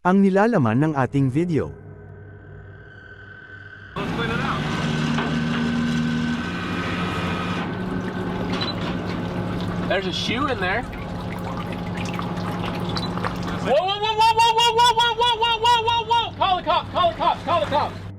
Ang nilalaman ng ating video. There's a shoe in there. Whoa, whoa, whoa, whoa, whoa, whoa, whoa, whoa, whoa, whoa, whoa, whoa! Call the cops, call the cops, call the cops.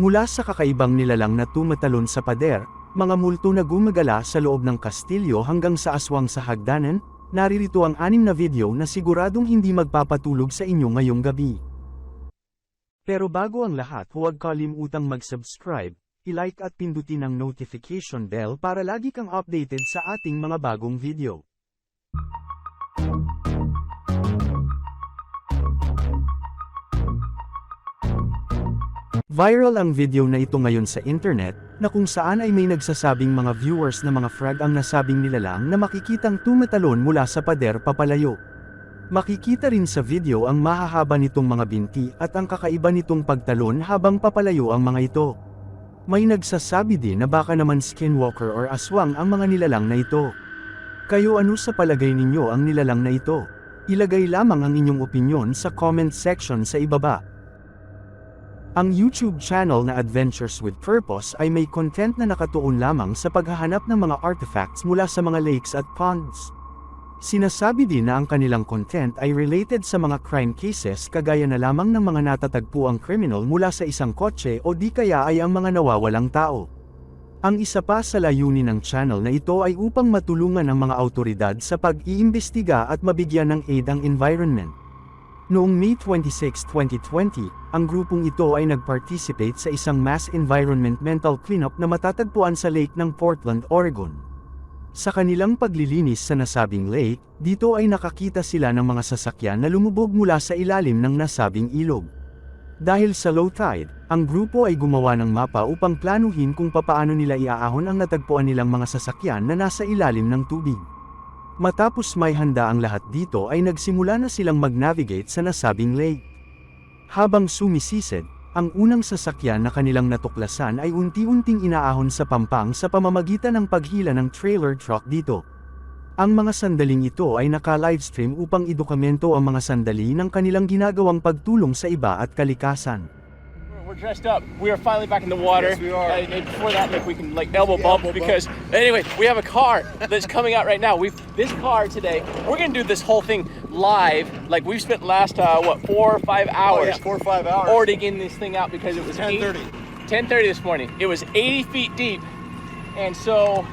Mula sa kakaibang nilalang na tumatalon sa pader, mga multo na gumagala sa loob ng kastilyo hanggang sa aswang sa hagdanan, naririto ang anim na video na siguradong hindi magpapatulog sa inyo ngayong gabi. Pero bago ang lahat huwag kalimutang mag-subscribe, i-like at pindutin ang notification bell para lagi kang updated sa ating mga bagong video. Viral ang video na ito ngayon sa internet, na kung saan ay may nagsasabing mga viewers na mga frag ang nasabing nilalang na makikitang tumatalon mula sa pader papalayo. Makikita rin sa video ang mahahaba nitong mga binti at ang kakaiba nitong pagtalon habang papalayo ang mga ito. May nagsasabi din na baka naman skinwalker or aswang ang mga nilalang na ito. Kayo ano sa palagay ninyo ang nilalang na ito? Ilagay lamang ang inyong opinyon sa comment section sa ibaba. Ang YouTube channel na Adventures with Purpose ay may content na nakatuon lamang sa paghahanap ng mga artifacts mula sa mga lakes at ponds. Sinasabi din na ang kanilang content ay related sa mga crime cases kagaya na lamang ng mga natatagpo ang criminal mula sa isang kotse o di kaya ay ang mga nawawalang tao. Ang isa pa sa layunin ng channel na ito ay upang matulungan ang mga autoridad sa pag-iimbestiga at mabigyan ng aid ang environment. Noong May 26, 2020, ang grupong ito ay nag-participate sa isang mass environmental cleanup na matatagpuan sa lake ng Portland, Oregon. Sa kanilang paglilinis sa nasabing lake, dito ay nakakita sila ng mga sasakyan na lumubog mula sa ilalim ng nasabing ilog. Dahil sa low tide, ang grupo ay gumawa ng mapa upang planuhin kung papaano nila iaahon ang natagpuan nilang mga sasakyan na nasa ilalim ng tubig. Matapos may handa ang lahat dito ay nagsimula na silang mag-navigate sa nasabing lake. Habang sumisisid, ang unang sasakyan na kanilang natuklasan ay unti-unting inaahon sa pampang sa pamamagitan ng paghila ng trailer truck dito. Ang mga sandaling ito ay naka-livestream upang idokumento ang mga sandali ng kanilang ginagawang pagtulong sa iba at kalikasan. We're dressed up. We are finally back in the water. Yes, we are. And before that, like we can like elbow bump elbow bump. because anyway, we have a car that's coming out right now. We've this car today. We're gonna do this whole thing live. Like we've spent last uh, what four or five hours yeah, four or five hours. already getting this thing out because it was 10:30. 10:30 this morning. It was 80 feet deep, and so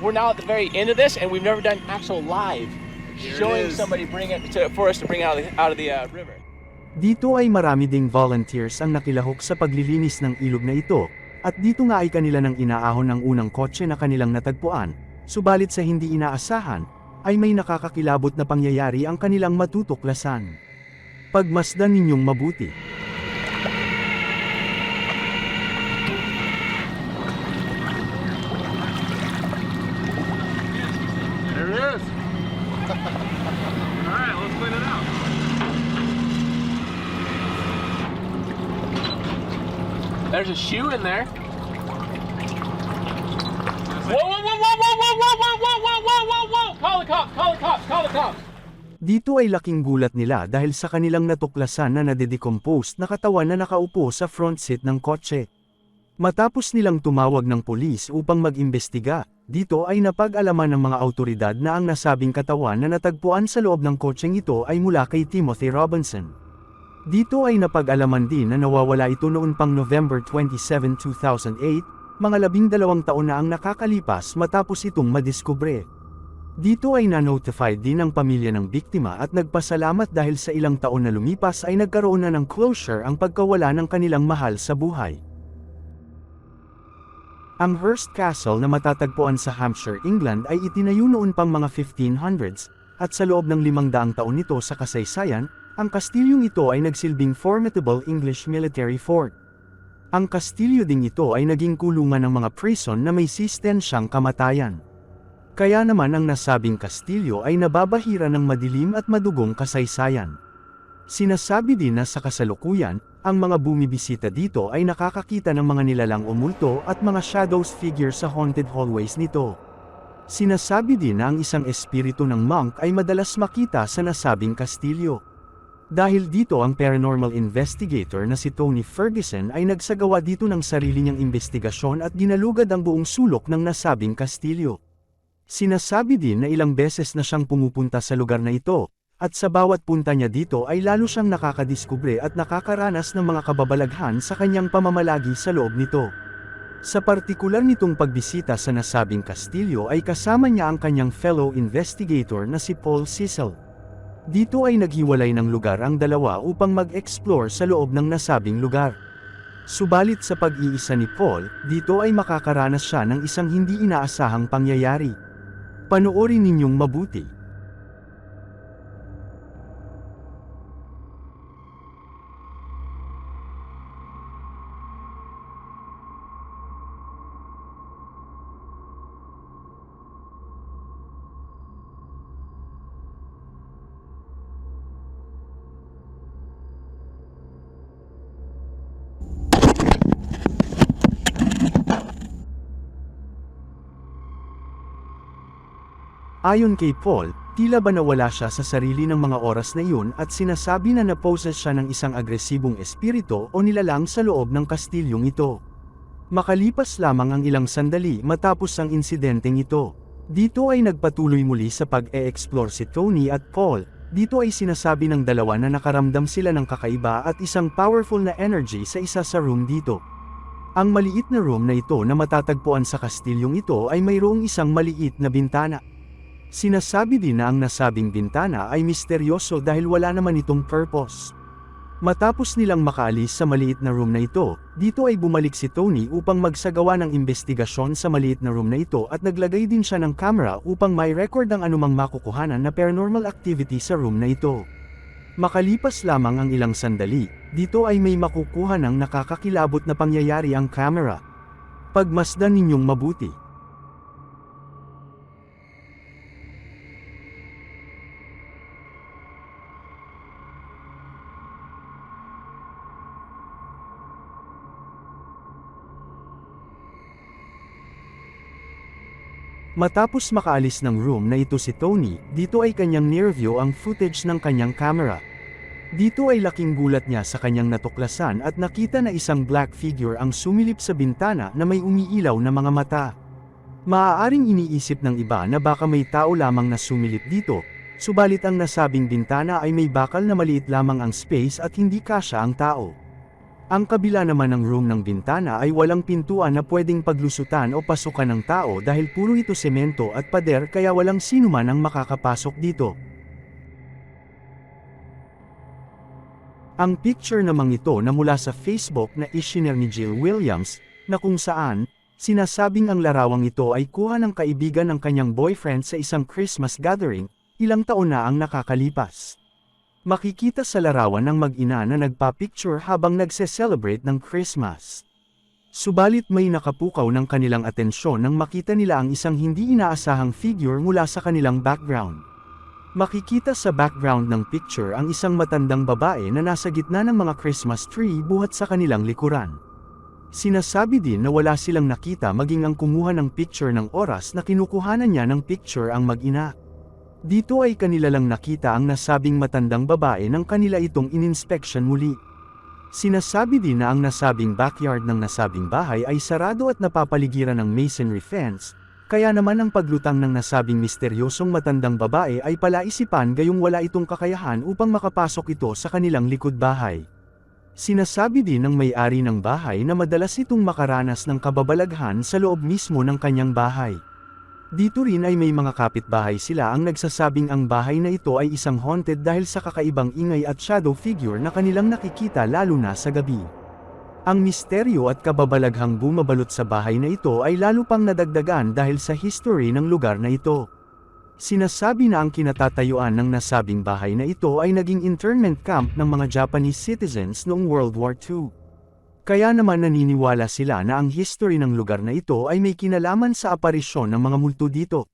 we're now at the very end of this, and we've never done actual live Here showing somebody bring it to, for us to bring out of the, out of the uh, river. Dito ay marami ding volunteers ang nakilahok sa paglilinis ng ilog na ito, at dito nga ay kanila nang inaahon ng unang kotse na kanilang natagpuan, subalit sa hindi inaasahan, ay may nakakakilabot na pangyayari ang kanilang matutuklasan. Pagmasdan ninyong mabuti. There's a shoe in there. Whoa, whoa, whoa, whoa, whoa, whoa, whoa, whoa, whoa, whoa, whoa, whoa, whoa! Call the cops, call the cops, call the cops. Dito ay laking gulat nila dahil sa kanilang natuklasan na nade-decompose na katawan na nakaupo sa front seat ng kotse. Matapos nilang tumawag ng polis upang mag-imbestiga, dito ay napag-alaman ng mga autoridad na ang nasabing katawan na natagpuan sa loob ng kotseng ito ay mula kay Timothy Robinson. Dito ay napag-alaman din na nawawala ito noon pang November 27, 2008, mga labing dalawang taon na ang nakakalipas matapos itong madiskubre. Dito ay na-notify din ang pamilya ng biktima at nagpasalamat dahil sa ilang taon na lumipas ay nagkaroon na ng closure ang pagkawala ng kanilang mahal sa buhay. Ang Hearst Castle na matatagpuan sa Hampshire, England ay itinayo noon pang mga 1500s, at sa loob ng limang daang taon nito sa kasaysayan, ang kastilyong ito ay nagsilbing formidable English military fort. Ang kastilyo ding ito ay naging kulungan ng mga prison na may sistensyang kamatayan. Kaya naman ang nasabing kastilyo ay nababahira ng madilim at madugong kasaysayan. Sinasabi din na sa kasalukuyan, ang mga bumibisita dito ay nakakakita ng mga nilalang o multo at mga shadows figure sa haunted hallways nito. Sinasabi din na ang isang espiritu ng monk ay madalas makita sa nasabing kastilyo. Dahil dito ang paranormal investigator na si Tony Ferguson ay nagsagawa dito ng sarili niyang investigasyon at ginalugad ang buong sulok ng nasabing kastilyo. Sinasabi din na ilang beses na siyang pumupunta sa lugar na ito, at sa bawat punta niya dito ay lalo siyang nakakadiskubre at nakakaranas ng mga kababalaghan sa kanyang pamamalagi sa loob nito. Sa partikular nitong pagbisita sa nasabing kastilyo ay kasama niya ang kanyang fellow investigator na si Paul Cecil. Dito ay naghiwalay ng lugar ang dalawa upang mag-explore sa loob ng nasabing lugar. Subalit sa pag-iisa ni Paul, dito ay makakaranas siya ng isang hindi inaasahang pangyayari. Panoorin ninyong mabuti. Ayon kay Paul, tila ba nawala siya sa sarili ng mga oras na iyon at sinasabi na naposes siya ng isang agresibong espiritu o nilalang sa loob ng kastilyong ito. Makalipas lamang ang ilang sandali matapos ang insidenteng ito. Dito ay nagpatuloy muli sa pag-e-explore si Tony at Paul, dito ay sinasabi ng dalawa na nakaramdam sila ng kakaiba at isang powerful na energy sa isa sa room dito. Ang maliit na room na ito na matatagpuan sa kastilyong ito ay mayroong isang maliit na bintana. Sinasabi din na ang nasabing bintana ay misteryoso dahil wala naman itong purpose. Matapos nilang makaalis sa maliit na room na ito, dito ay bumalik si Tony upang magsagawa ng investigasyon sa maliit na room na ito at naglagay din siya ng camera upang may record ang anumang makukuhanan na paranormal activity sa room na ito. Makalipas lamang ang ilang sandali, dito ay may makukuha ng nakakakilabot na pangyayari ang camera. Pagmasdan ninyong mabuti. Matapos makaalis ng room na ito si Tony, dito ay kanyang near-view ang footage ng kanyang camera. Dito ay laking gulat niya sa kanyang natuklasan at nakita na isang black figure ang sumilip sa bintana na may umiilaw na mga mata. Maaaring iniisip ng iba na baka may tao lamang na sumilip dito, subalit ang nasabing bintana ay may bakal na maliit lamang ang space at hindi kasya ang tao. Ang kabila naman ng room ng bintana ay walang pintuan na pwedeng paglusutan o pasukan ng tao dahil puro ito semento at pader kaya walang sino man ang makakapasok dito. Ang picture namang ito na mula sa Facebook na isinare ni Jill Williams, na kung saan, sinasabing ang larawang ito ay kuha ng kaibigan ng kanyang boyfriend sa isang Christmas gathering, ilang taon na ang nakakalipas. Makikita sa larawan ng mag-ina na nagpa-picture habang nagse-celebrate ng Christmas. Subalit may nakapukaw ng kanilang atensyon nang makita nila ang isang hindi inaasahang figure mula sa kanilang background. Makikita sa background ng picture ang isang matandang babae na nasa gitna ng mga Christmas tree buhat sa kanilang likuran. Sinasabi din na wala silang nakita maging ang kumuha ng picture ng oras na kinukuhanan niya ng picture ang mag-ina. Dito ay kanila lang nakita ang nasabing matandang babae nang kanila itong ininspeksyon muli. Sinasabi din na ang nasabing backyard ng nasabing bahay ay sarado at napapaligiran ng masonry fence, kaya naman ang paglutang ng nasabing misteryosong matandang babae ay palaisipan gayong wala itong kakayahan upang makapasok ito sa kanilang likod bahay. Sinasabi din ng may-ari ng bahay na madalas itong makaranas ng kababalaghan sa loob mismo ng kanyang bahay. Dito rin ay may mga kapitbahay sila ang nagsasabing ang bahay na ito ay isang haunted dahil sa kakaibang ingay at shadow figure na kanilang nakikita lalo na sa gabi. Ang misteryo at kababalaghang bumabalot sa bahay na ito ay lalo pang nadagdagan dahil sa history ng lugar na ito. Sinasabi na ang kinatatayuan ng nasabing bahay na ito ay naging internment camp ng mga Japanese citizens noong World War II. Kaya naman naniniwala sila na ang history ng lugar na ito ay may kinalaman sa aparisyon ng mga multo dito.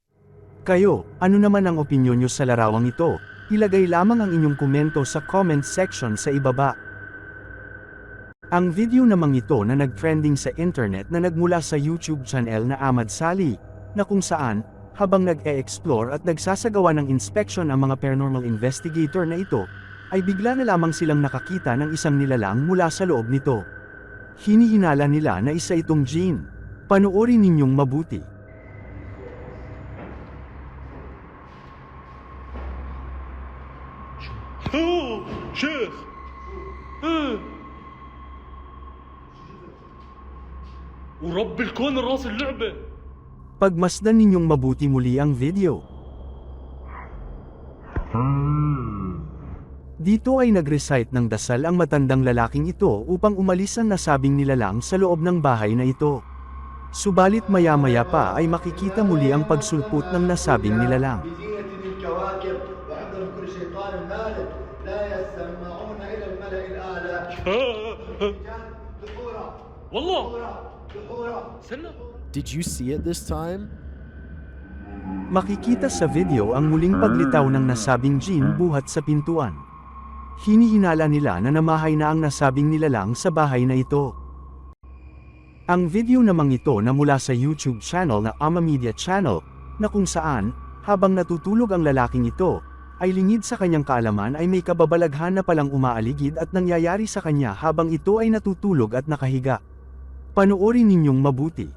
Kayo, ano naman ang opinyon nyo sa larawang ito? Ilagay lamang ang inyong komento sa comment section sa ibaba. Ang video namang ito na nag-trending sa internet na nagmula sa YouTube channel na Ahmad Sali, na kung saan, habang nag-e-explore at nagsasagawa ng inspection ang mga paranormal investigator na ito, ay bigla na lamang silang nakakita ng isang nilalang mula sa loob nito Hinihinala nila na isa itong Jin. Panoorin ninyong mabuti. اوه شيخ إيه. ورب الكون الراس اللعبه Pagmasdan ninyong mabuti muli ang video. Dito ay nag-recite ng dasal ang matandang lalaking ito upang umalis ang nasabing nilalang sa loob ng bahay na ito. Subalit maya-maya pa ay makikita muli ang pagsulpot ng nasabing nilalang. Did you see it this time? Makikita sa video ang muling paglitaw ng nasabing jin buhat sa pintuan. Hinihinala nila na namahay na ang nasabing nilalang sa bahay na ito. Ang video namang ito na mula sa YouTube channel na Ama Media Channel, na kung saan, habang natutulog ang lalaking ito, ay lingid sa kanyang kaalaman ay may kababalaghan na palang umaaligid at nangyayari sa kanya habang ito ay natutulog at nakahiga. Panoorin ninyong mabuti.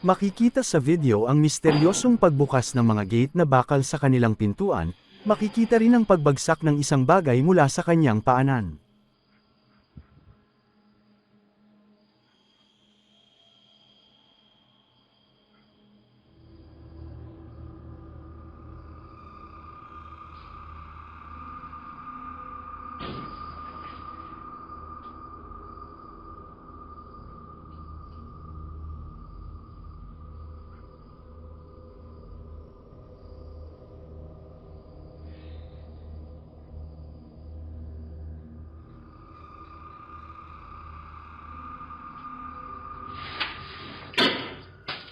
Makikita sa video ang misteryosong pagbukas ng mga gate na bakal sa kanilang pintuan, makikita rin ang pagbagsak ng isang bagay mula sa kanyang paanan.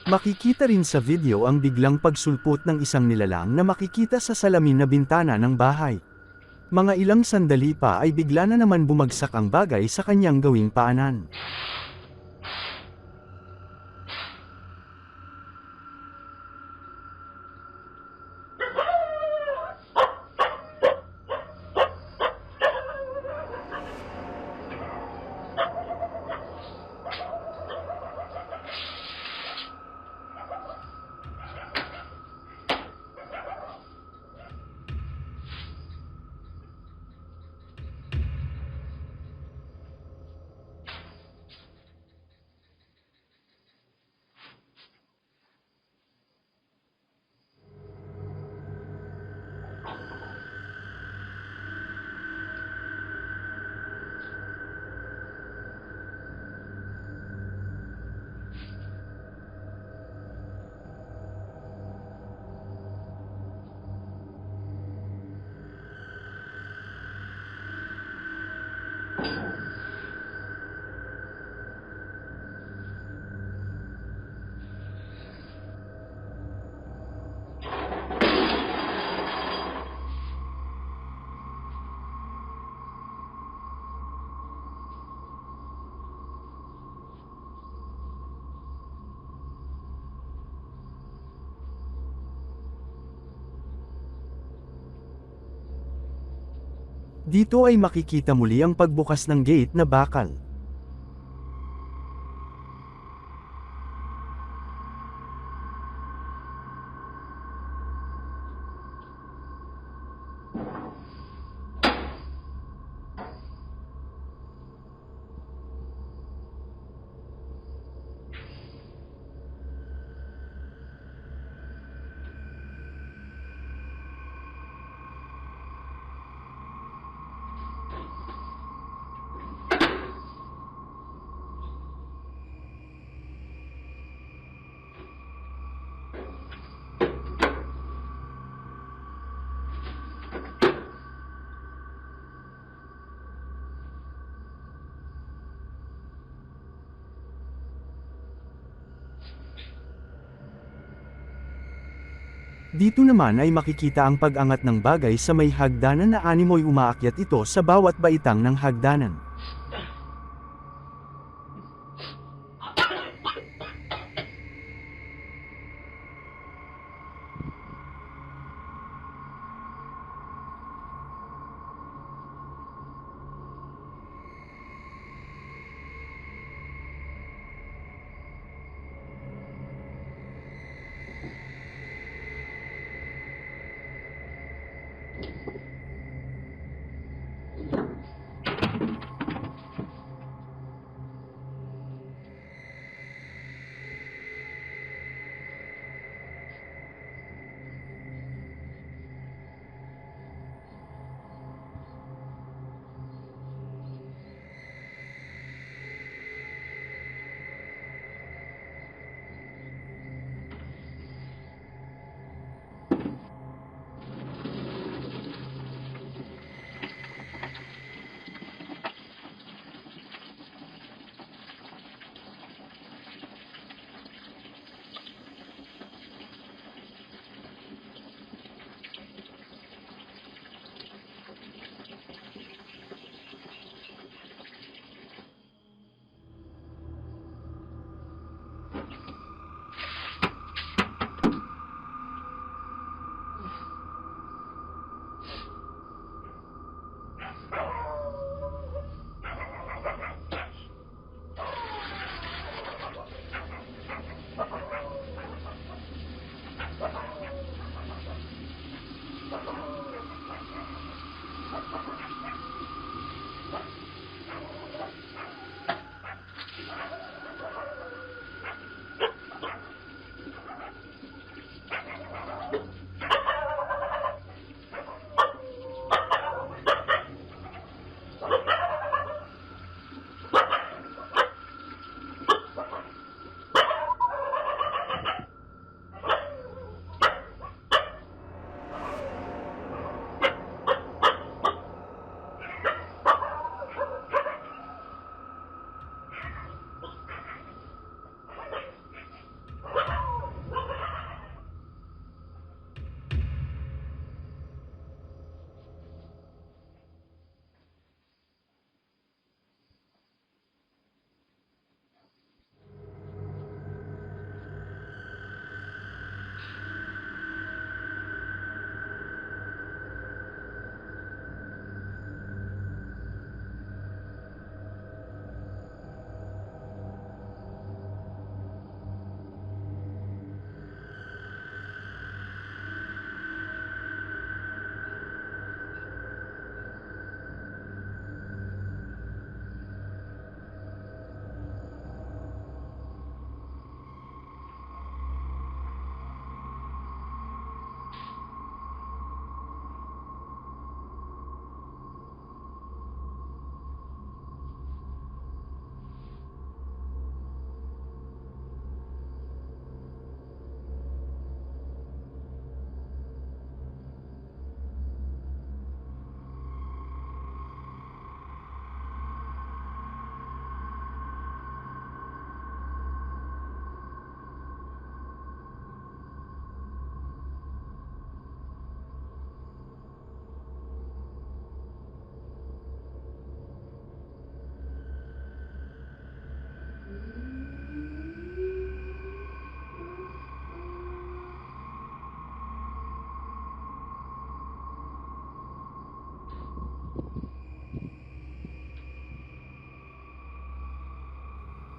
Makikita rin sa video ang biglang pagsulpot ng isang nilalang na makikita sa salamin na bintana ng bahay. Mga ilang sandali pa ay bigla na naman bumagsak ang bagay sa kanyang gawing paanan. Dito ay makikita muli ang pagbukas ng gate na bakal. Dito naman ay makikita ang pag-angat ng bagay sa may hagdanan na animoy umaakyat ito sa bawat baitang ng hagdanan.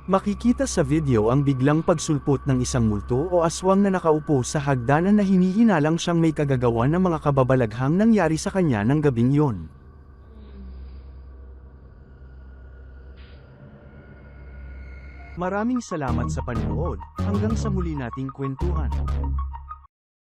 Makikita sa video ang biglang pagsulpot ng isang multo o aswang na nakaupo sa hagdanan na hinihinalang siyang may kagagawa ng mga kababalaghang nangyari sa kanya ng gabing yon. Maraming salamat sa panonood, hanggang sa muli nating kwentuhan.